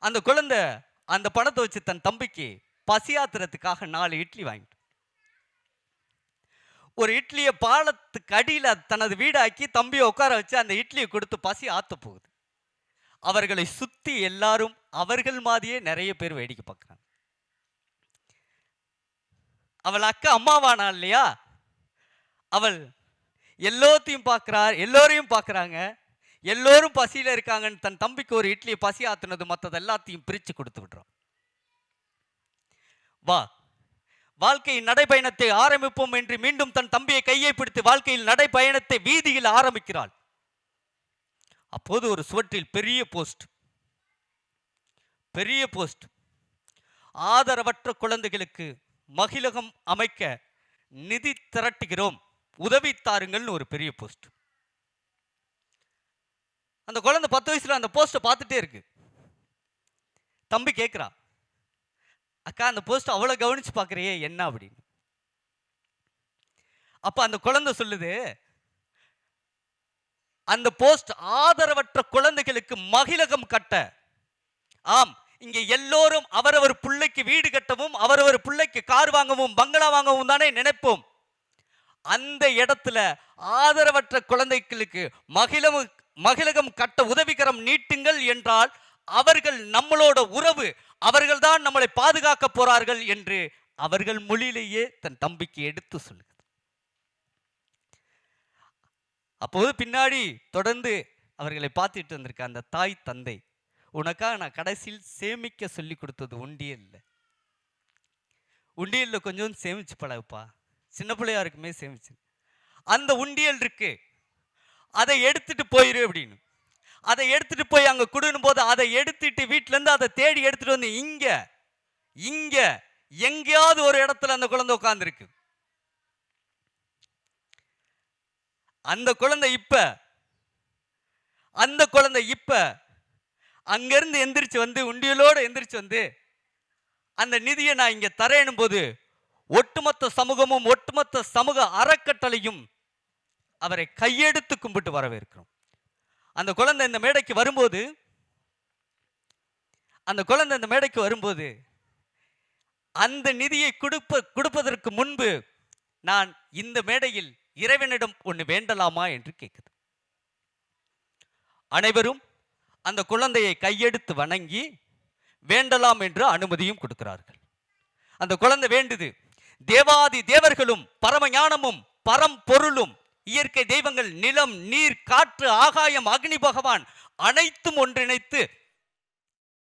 அந்த குழந்தை அந்த பணத்தை வச்சு தன் தம்பிக்கு பசியாத்துறதுக்காக நாலு இட்லி வாங்கிட்டு. ஒரு இட்லியை பாலத்துக்கு அடியில் தனது வீடாக்கி தம்பியை உட்கார வச்சு அந்த இட்லியை கொடுத்து பசி ஆற்ற போகுது. அவர்களை சுத்தி எல்லாரும் அவர்கள் மாதிரியே நிறைய பேர் வேடிக்கை பார்க்குறாங்க. அவள் அக்கா அம்மாவானா இல்லையா? அவள் எல்லோத்தையும் பார்க்குறார் எல்லோரையும் பார்க்குறாங்க. எல்லோரும் பசியில் இருக்காங்கன்னு தன் தம்பிக்கு ஒரு இட்லியை பசி ஆத்துனது மற்றது எல்லாத்தையும் பிரித்து கொடுத்து விடுறோம். வா. வாழ்க்கையின் நடைபயணத்தை ஆரம்பிப்போம் என்று மீண்டும் தன் தம்பியை கையை பிடித்து வாழ்க்கையில் நடைபயணத்தை வீதியில் ஆரம்பிக்கிறாள். அப்போது ஒரு சுவற்றில் பெரிய போஸ்ட். பெரிய போஸ்ட். ஆதரவற்ற குழந்தைகளுக்கு மகிழகம் அமைக்க நிதி திரட்டுகிறோம். உதவி தாருங்கள்னு ஒரு பெரிய போஸ்ட். அந்த குழந்தை பத்து வயசுல அந்த போஸ்ட்டை பார்த்துட்டே இருக்கு. தம்பி கேட்குறா அக்கா அந்த போஸ்ட் அவ்வளோ கவனிச்சு பார்க்குறியே என்ன? அப்படின்னு. அப்போ அந்த குழந்தை சொல்லுது அந்த போஸ்ட் ஆதரவற்ற குழந்தைகளுக்கு மகிழகம் கட்ட ஆம் இங்க எல்லோரும் அவரவர் பிள்ளைக்கு வீடு கட்டவும் அவரவர் பிள்ளைக்கு கார் வாங்கவும் பங்களா வாங்கவும் தானே நினைப்போம். அந்த இடத்துல ஆதரவற்ற குழந்தைகளுக்கு மகிழம் மகிழகம் கட்ட உதவிகரம் நீட்டுங்கள் என்றால் அவர்கள் நம்மளோட உறவு அவர்கள்தான் நம்மளை பாதுகாக்க போறார்கள் என்று அவர்கள் மொழியிலேயே தன் தம்பிக்கு எடுத்து சொல்லுகிறது. அப்போது பின்னாடி தொடர்ந்து அவர்களை பார்த்துட்டு வந்திருக்க அந்த தாய் தந்தை உனக்காக நான் கடைசியில் சேமிக்க சொல்லி கொடுத்தது உண்டியல்ல உண்டியல்ல கொஞ்சம் சேமிச்சு பழகுப்பா. சின்ன பிள்ளையா இருக்குமே சேமிச்சு அந்த உண்டியல் இருக்கு. அதை எடுத்துட்டு போயிரு அப்படின்னு. அதை எடுத்துட்டு போய் அங்க குடுணும் போது அதை எடுத்துட்டு வீட்டிலேருந்து இருந்து அதை தேடி எடுத்துட்டு வந்து இங்க இங்க எங்கேயாவது ஒரு இடத்துல அந்த குழந்தை உட்காந்துருக்கு அந்த குழந்தை இப்ப அந்த குழந்தை இப்ப அங்கிருந்து எந்திரிச்சு வந்து உண்டியலோட எந்திரிச்சு வந்து அந்த நிதியை நான் இங்க தரேனும் போது ஒட்டுமொத்த சமூகமும் ஒட்டுமொத்த சமூக அறக்கட்டளையும் அவரை கையெடுத்து கும்பிட்டு வரவேற்கிறோம். அந்த குழந்தை இந்த மேடைக்கு வரும்போது அந்த குழந்தை இந்த மேடைக்கு வரும்போது அந்த நிதியை கொடுப்ப கொடுப்பதற்கு முன்பு நான் இந்த மேடையில் இறைவனிடம் ஒன்று வேண்டலாமா என்று கேட்குது அனைவரும் அந்த குழந்தையை கையெடுத்து வணங்கி வேண்டலாம் என்று அனுமதியும் கொடுக்கிறார்கள். அந்த குழந்தை வேண்டுது. தேவாதி தேவர்களும் பரமஞானமும் பரம்பொருளும் இயற்கை தெய்வங்கள் நிலம் நீர் காற்று ஆகாயம் அக்னி பகவான் அனைத்தும் ஒன்றிணைத்து